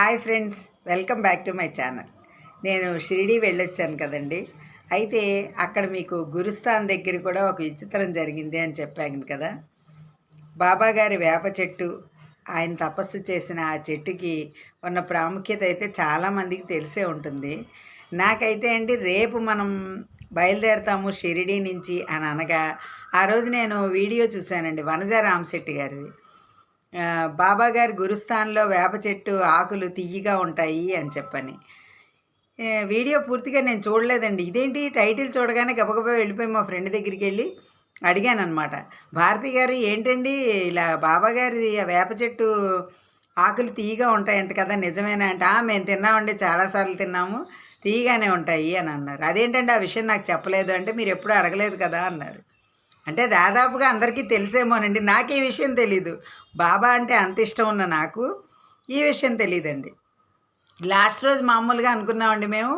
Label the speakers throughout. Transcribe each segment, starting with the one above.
Speaker 1: Hi friends welcome back to my channel. నేను షిరిడి వెళ్ళొచ్చాను కదండి. అయితే అక్కడ మీకు గురుస్థాన్ దగ్గర కూడా ఒక విచిత్రం జరిగింది అని చెప్పాను కదా. బాబా గారి వేప చెట్టు ఆయన తపస్సు చేసిన ఆ చెట్టుకి ఉన్న ప్రాముఖ్యత అయితే చాలామందికి తెలిసే ఉంటుంది. నాకైతే అండి రేపు మనం బయలుదేరుతాము షిరిడి నుంచి అని అనగా ఆ రోజు నేను వీడియో చూశానండి వనజ రామశెట్టి గారిది. బాబాగారి గురుస్థాన్లో వేప చెట్టు ఆకులు తియ్యగా ఉంటాయి అని చెప్పని. వీడియో పూర్తిగా నేను చూడలేదండి. ఇదేంటి? టైటిల్ చూడగానే గబగబా వెళ్ళిపోయి మా ఫ్రెండ్ దగ్గరికి వెళ్ళి అడిగాను అనమాట భారతి గారు ఏంటండి ఇలా బాబా గారి వేప చెట్టు ఆకులు తీయగా ఉంటాయంట కదా నిజమేనా? అంటే మేము తిన్నామండి చాలాసార్లు తిన్నాము తీయగానే ఉంటాయి అని అన్నారు. అదేంటండి ఆ విషయం నాకు చెప్పలేదు అంటే మీరు ఎప్పుడూ అడగలేదు కదా అన్నారు. అంటే దాదాపుగా అందరికీ తెలిసేమోనండి. నాకు ఈ విషయం తెలీదు. బాబా అంటే అంత ఇష్టం ఉన్న నాకు ఈ విషయం తెలియదండి లాస్ట్ రోజు మామూలుగా అనుకున్నామండి మేము.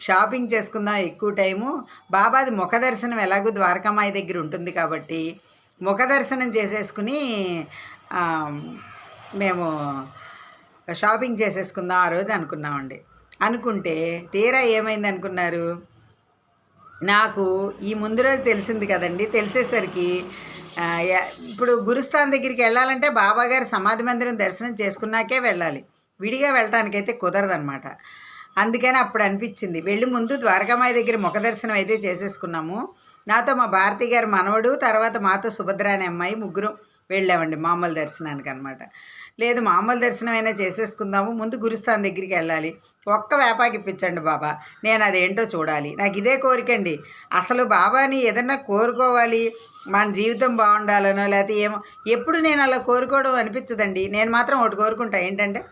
Speaker 1: షాపింగ్ చేసుకుందాం ఎక్కువ టైము. బాబాది ముఖ దర్శనం ఎలాగో ద్వారకామాయి దగ్గర ఉంటుంది కాబట్టి ముఖ దర్శనం చేసేసుకుని మేము షాపింగ్ చేసేసుకుందాం ఆ రోజు అనుకున్నామండి. అనుకుంటే తీరా ఏమైంది అనుకున్నారు? నాకు ఈ ముందు రోజు తెలిసింది కదండి. తెలిసేసరికి ఇప్పుడు గురుస్థాన్ దగ్గరికి వెళ్ళాలంటే బాబా గారి సమాధి మందిరం దర్శనం చేసుకున్నాకే వెళ్ళాలి. విడిగా వెళ్ళటానికైతే కుదరదనమాట అందుకని అప్పుడు అనిపించింది. వెళ్ళి ముందు ద్వారకామాయ దగ్గర ముఖ దర్శనం అయితే చేసేసుకున్నాము. నాతో మా భారతి గారి మనవడు తర్వాత మాతో సుభద్ర అనే అమ్మాయి ముగ్గురు వెళ్ళామండి మామూలు దర్శనానికి అనమాట లేదు మామూలు దర్శనం అయినా చేసేసుకుందాము ముందు గురుస్థాన్ దగ్గరికి వెళ్ళాలి. ఒక్క వేపాకి ఇప్పించండి బాబా నేను అదేంటో చూడాలి. నాకు ఇదే కోరికండి. అసలు బాబాని ఏదన్నా కోరుకోవాలి మన జీవితం బాగుండాలనో లేకపోతే ఏమో ఎప్పుడు నేను అలా కోరుకోవడం అనిపించదండి. నేను మాత్రం ఒకటి కోరుకుంటా ఏంటంటే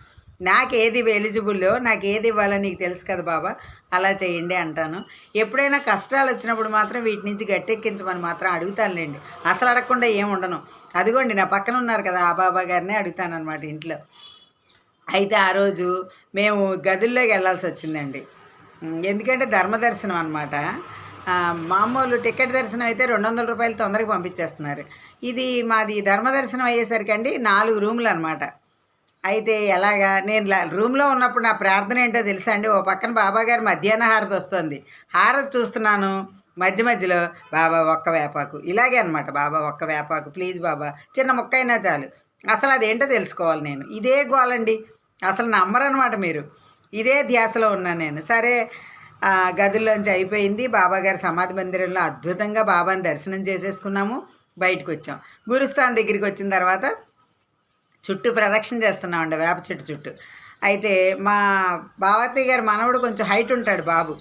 Speaker 1: నాకు ఏది ఎలిజిబుల్లో నాకు ఏది ఇవ్వాలో నీకు తెలుసు కదా బాబా అలా చేయండి అంటాను. ఎప్పుడైనా కష్టాలు వచ్చినప్పుడు మాత్రం వీటి నుంచి గట్టెక్కించమని మాత్రం అడుగుతానులేండి. అసలు అడగకుండా ఏం ఉండను. అదిగోండి నా పక్కన ఉన్నారు కదా ఆ బాబా గారినే అడుగుతానమాట ఇంట్లో. అయితే ఆ రోజు మేము గదుల్లోకి వెళ్ళాల్సి వచ్చిందండి. ఎందుకంటే ధర్మదర్శనం అనమాట మామూలు టికెట్ దర్శనం అయితే రెండు వందల రూపాయలు తొందరగా పంపించేస్తున్నారు. ఇది మాది ధర్మదర్శనం అయ్యేసరికి అండి నాలుగు రూములు అనమాట అయితే ఎలాగా? నేను రూమ్లో ఉన్నప్పుడు నా ప్రార్థన ఏంటో తెలుసా అండి? ఓ పక్కన బాబా గారి మధ్యాహ్న హారతి వస్తుంది. హారతి చూస్తున్నాను. మధ్య మధ్యలో బాబా ఒక్క వేపాకు. ఇలాగే అనమాట బాబా ఒక్క వేపాకు ప్లీజ్ బాబా. చిన్న ముక్క అయినా చాలు. అసలు అదేంటో తెలుసుకోవాలి నేను. ఇదే గోలండి. అసలు నమ్మరనమాట మీరు. ఇదే ధ్యాసలో ఉన్నాను నేను. సరే గదుల్లోంచి అయిపోయింది. బాబా గారి సమాధి మందిరంలో అద్భుతంగా బాబాని దర్శనం చేసేసుకున్నాము. బయటకు వచ్చాం గురుస్థాన్ దగ్గరికి వచ్చిన తర్వాత చుట్టూ ప్రదక్షిణ చేస్తున్నామండి వేప చెట్టు చుట్టూ. అయితే మా బావతి గారి మనవడు కొంచెం హైట్ ఉంటాడు బాబు.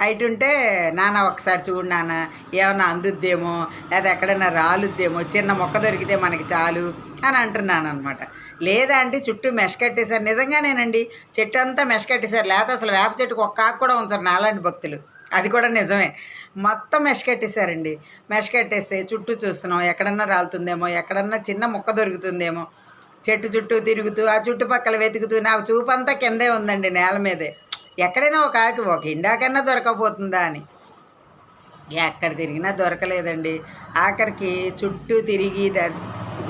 Speaker 1: హైట్ ఉంటే నాన్న ఒకసారి చూడు నాన్న ఏమన్నా అందుద్దేమో లేదా ఎక్కడైనా రాలుద్దేమో చిన్న మొక్క దొరికితే మనకి చాలు అని అంటున్నాను అనమాట లేదా అంటే చుట్టూ మెష్ కట్టేశారు. నిజంగానేనండి చెట్టు అంతా మెష్ కట్టేశారు. లేకపోతే అసలు వేప చెట్టుకు ఒక్క ఆకు కూడా ఉంచారు నాలాంటి భక్తులు. అది కూడా నిజమే. మొత్తం మెష్ కట్టేశారండి. మెష్ కట్టేస్తే చుట్టూ చూస్తున్నాం ఎక్కడన్నా రాలుతుందేమో ఎక్కడన్నా చిన్న మొక్క దొరుకుతుందేమో చెట్టు చుట్టూ తిరుగుతూ ఆ చుట్టుపక్కల వెతుకుతూ నా చూపంతా కిందే ఉందండి నేల మీదే. ఎక్కడైనా ఒక ఆకి ఒక ఇండాకన్నా దొరకబోతుందా అని. ఎక్కడ తిరిగినా దొరకలేదండి. ఆఖరికి చుట్టూ తిరిగి ద-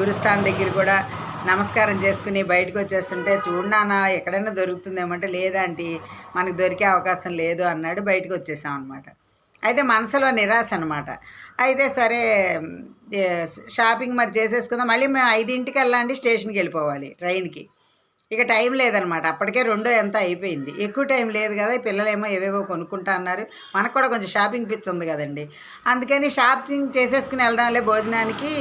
Speaker 1: గురుస్థాన్ దగ్గర కూడా నమస్కారం చేసుకుని బయటకు వచ్చేస్తుంటే చూడనానా ఎక్కడైనా దొరుకుతుందేమంటే లేదంటే మనకు దొరికే అవకాశం లేదు అన్నాడు బయటకు వచ్చేసాం అనమాట అయితే మనసులో నిరాశ అనమాట అయితే సరే షాపింగ్ మరి చేసేసుకుందాం. మళ్ళీ మేము ఐదింటికి వెళ్ళండి స్టేషన్కి వెళ్ళిపోవాలి ట్రైన్కి. ఇక టైం లేదనమాట అప్పటికే రెండో ఎంత అయిపోయింది. ఎక్కువ టైం లేదు కదా పిల్లలేమో ఏవేవో కొనుక్కుంటా అన్నారు. మనకు కూడా కొంచెం షాపింగ్ పిచ్చి ఉంది కదండి. అందుకని షాపింగ్ చేసేసుకుని వెళ్దాంలే భోజనానికి.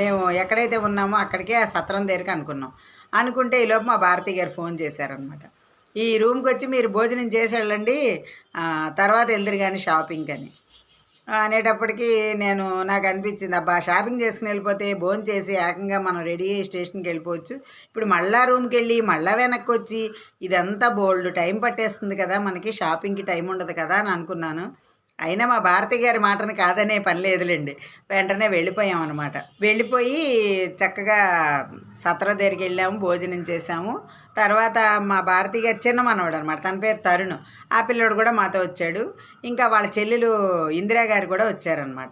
Speaker 1: మేము ఎక్కడైతే ఉన్నామో అక్కడికే ఆ సత్రం దగ్గరికి అనుకున్నాం. అనుకుంటే ఈలోపు మా భారతి గారు ఫోన్ చేశారనమాట ఈ రూమ్కి వచ్చి మీరు భోజనం చేసి వెళ్ళండి తర్వాత వెళ్దురు కానీ షాపింగ్ అని. అనేటప్పటికి నేను నాకు అనిపించింది అబ్బా షాపింగ్ చేసుకుని వెళ్ళిపోతే భోజనం చేసి ఏకంగా మనం రెడీ అయ్యి స్టేషన్కి వెళ్ళిపోవచ్చు. ఇప్పుడు మళ్ళా రూమ్కి వెళ్ళి మళ్ళా వెనక్కి వచ్చి ఇదంతా బోల్డ్ టైం పట్టేస్తుంది కదా మనకి షాపింగ్కి టైం ఉండదు కదా అని అనుకున్నాను. అయినా మా భారతి గారి మాటను కాదనే పని లేదులేండి. వెంటనే వెళ్ళిపోయాం అనమాట వెళ్ళిపోయి చక్కగా సత్ర దగ్గరికి వెళ్ళాము భోజనం చేసాము. తర్వాత మా భారతి గారు చిన్న మనవాడు అనమాట తన పేరు తరుణ్. ఆ పిల్లోడు కూడా మాతో వచ్చాడు. ఇంకా వాళ్ళ చెల్లెలు ఇందిరా గారు కూడా వచ్చారనమాట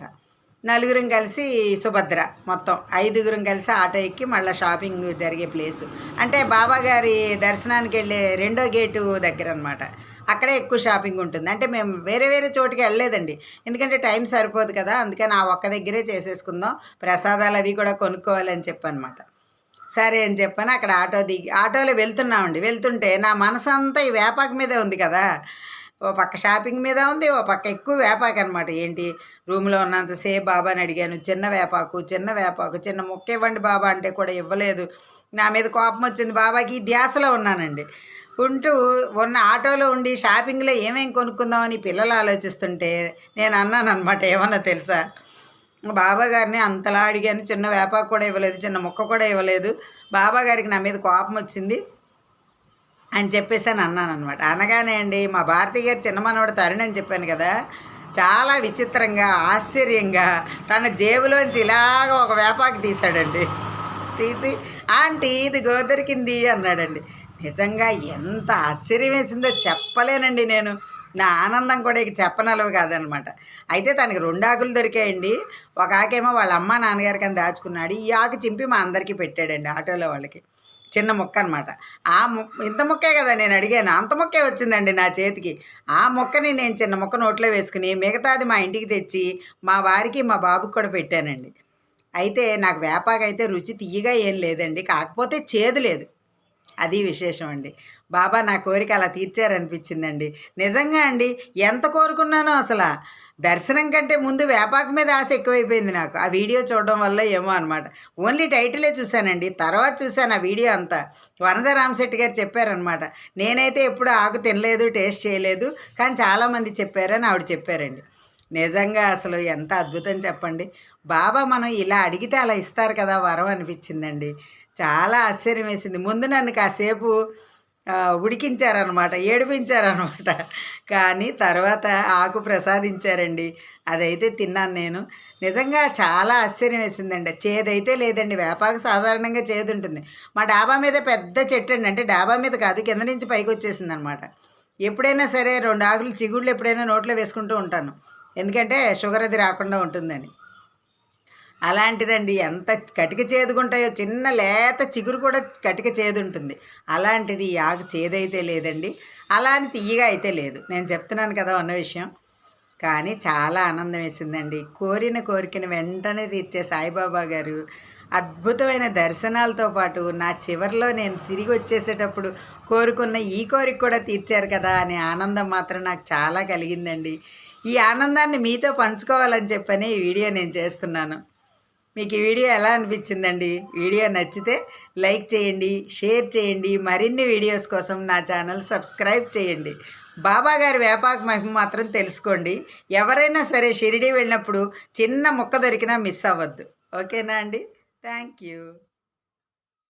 Speaker 1: నలుగురం కలిసి సుభద్ర మొత్తం. ఐదుగురం కలిసి ఆటో ఎక్కి మళ్ళీ షాపింగ్ జరిగే ప్లేస్. అంటే బాబా గారి దర్శనానికి వెళ్ళే రెండో గేటు దగ్గర అనమాట అక్కడే ఎక్కువ షాపింగ్ ఉంటుంది. అంటే మేము వేరే వేరే చోటుకి వెళ్ళలేదండి. ఎందుకంటే టైం సరిపోదు కదా. అందుకని ఆ ఒక్క దగ్గరే చేసేసుకుందాం. ప్రసాదాలు అవి కూడా కొనుక్కోవాలని చెప్పనమాట సరే అని చెప్పని అక్కడ ఆటో దిగి ఆటోలో వెళ్తున్నామండి. వెళ్తుంటే నా మనసంతా ఈ వేపాక మీదే ఉంది కదా. ఓ పక్క షాపింగ్ మీద ఉంది ఓ పక్క ఎక్కువ వేపాకు అనమాట ఏంటి? రూమ్లో ఉన్నంతసేపు బాబాని అడిగాను చిన్న వేపాకు చిన్న వేపాకు చిన్న మొక్క ఇవ్వండి బాబా అంటే కూడా ఇవ్వలేదు. నా మీద కోపం వచ్చింది. బాబాకి ఈ ధ్యాసలో ఉన్నానండి. ఉంటూ ఉన్న ఆటోలో ఉండి షాపింగ్లో ఏమేమి కొనుక్కుందామని పిల్లలు ఆలోచిస్తుంటే నేను అన్నాను అనమాట ఏమన్నా తెలుసా? బాబా గారిని అంతలా అడిగాను. చిన్న వేపాకు కూడా ఇవ్వలేదు చిన్న మొక్క కూడా ఇవ్వలేదు. బాబా గారికి నా మీద కోపం వచ్చింది అని చెప్పేసి అని అన్నాను అనమాట అనగానే అండి మా భారతి గారు చిన్న మనవాడు తరుణ్ అని చెప్పాను కదా చాలా విచిత్రంగా ఆశ్చర్యంగా తన జేబులోంచి ఇలాగ ఒక వేపాకి తీశాడండి. తీసి ఆంటీ ఇది గోదరికింది అన్నాడండి. నిజంగా ఎంత ఆశ్చర్యం వేసిందో చెప్పలేనండి నేను. నా ఆనందం కూడా ఇక చెప్పనలవి కాదనమాట. అయితే తనకి రెండు ఆకులు దొరికాయండి. ఒక ఆకేమో వాళ్ళ అమ్మ నాన్నగారికి అని దాచుకున్నాడు. ఈ ఆకు చింపి మా అందరికీ పెట్టాడండి ఆటోలో వాళ్ళకి. చిన్న మొక్క అనమాట. ఆ మొక్క ఇంత మొక్కే కదా నేను అడిగాను. అంత మొక్కే వచ్చిందండి నా చేతికి. ఆ మొక్కని నేను చిన్న మొక్క నోట్లో వేసుకుని మిగతాది మా ఇంటికి తెచ్చి మా వారికి మా బాబుకి కూడా పెట్టానండి. అయితే నాకు వేపాకైతే రుచి తీయగా ఏం లేదండి. కాకపోతే చేదు లేదు. అది విశేషం అండి. బాబా నా కోరిక అలా తీర్చారనిపించిందండి. నిజంగా అండి ఎంత కోరుకున్నానో అసలు. దర్శనం కంటే ముందు వేపాకు మీద ఆశ ఎక్కువైపోయింది నాకు. ఆ వీడియో చూడడం వల్ల ఏమో అనమాట ఓన్లీ టైటిలే చూశానండి. తర్వాత చూశాను ఆ వీడియో అంతా. వనజ రామశెట్టి గారు చెప్పారనమాట నేనైతే ఎప్పుడు ఆకు తినలేదు టేస్ట్ చేయలేదు కానీ చాలామంది చెప్పారని ఆవిడ చెప్పారండి. నిజంగా అసలు ఎంత అద్భుతం చెప్పండి. బాబా మనం ఇలా అడిగితే అలా ఇస్తారు కదా వరం అనిపించిందండి. చాలా ఆశ్చర్యం వేసింది. ముందు నన్ను కాసేపు ఉడికించారనమాట ఏడిపించారనమాట కానీ తర్వాత ఆకు ప్రసాదించారండి. అదైతే తిన్నాను నేను. నిజంగా చాలా ఆశ్చర్యం వేసిందండి. చేదైతే లేదండి. వేపాకు సాధారణంగా చేదు ఉంటుంది మా డాబా మీద పెద్ద చెట్టు అండి. అంటే డాబా మీద కాదు కింద నుంచి పైకి వచ్చేసింది అనమాట ఎప్పుడైనా సరే రెండు ఆకులు చిగుళ్ళు ఎప్పుడైనా నోట్లో వేసుకుంటూ ఉంటాను. ఎందుకంటే షుగర్ అది రాకుండా ఉంటుందని. అలాంటిదండి. ఎంత కటిక చేదుకుంటాయో చిన్న లేత చిగురు కూడా కటిక చేదుంటుంది. అలాంటిది ఈ ఆకు చేదైతే లేదండి. అలా అని తీయగా అయితే లేదు. నేను చెప్తున్నాను కదా ఉన్న విషయం. కానీ చాలా ఆనందం వేసిందండి. కోరిన కోరికను వెంటనే తీర్చే సాయిబాబా గారు అద్భుతమైన దర్శనాలతో పాటు నా చివరిలో నేను తిరిగి వచ్చేసేటప్పుడు కోరుకున్న ఈ కోరిక కూడా తీర్చారు కదా అనే ఆనందం మాత్రం నాకు చాలా కలిగిందండి. ఈ ఆనందాన్ని మీతో పంచుకోవాలని చెప్పని ఈ వీడియో నేను చేస్తున్నాను. మీకు ఈ వీడియో ఎలా అనిపించిందండి? వీడియో నచ్చితే లైక్ చేయండి షేర్ చేయండి మరిన్ని వీడియోస్ కోసం నా ఛానల్ సబ్స్క్రైబ్ చేయండి. బాబా గారి వేపాకు మహిమ మాత్రం తెలుసుకోండి. ఎవరైనా సరే షిరిడి వెళ్ళినప్పుడు చిన్న ముక్క దొరికినా మిస్ అవ్వద్దు. ఓకేనా అండి? Thank you.